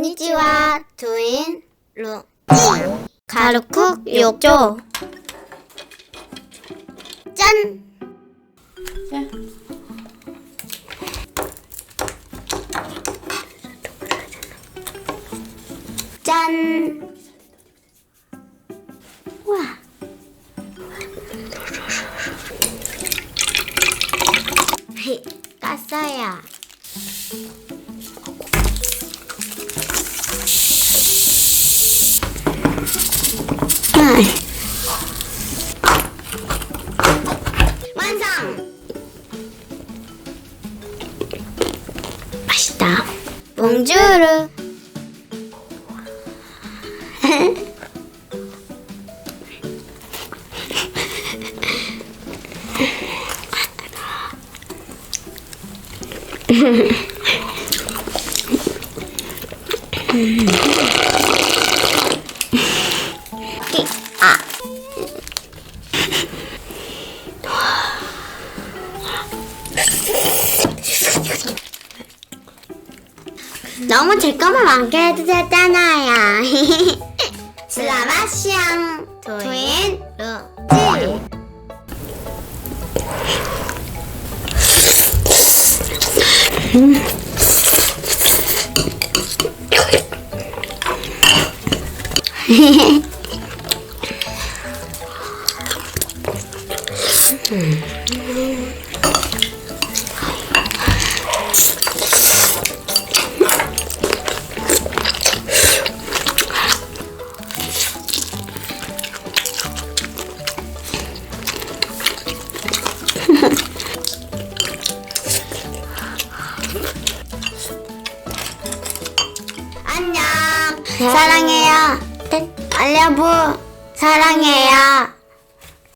곤니치와 두인 루 가루쿡 욕조 짠 짠! 우와! 깠어요. 완성! 맛있다. 봉주르. 아. 너무 제 것만 많게 해도 되잖아요. 슬라바시앙 도인 루지 안녕. 사랑해요. 알려부. 사랑해요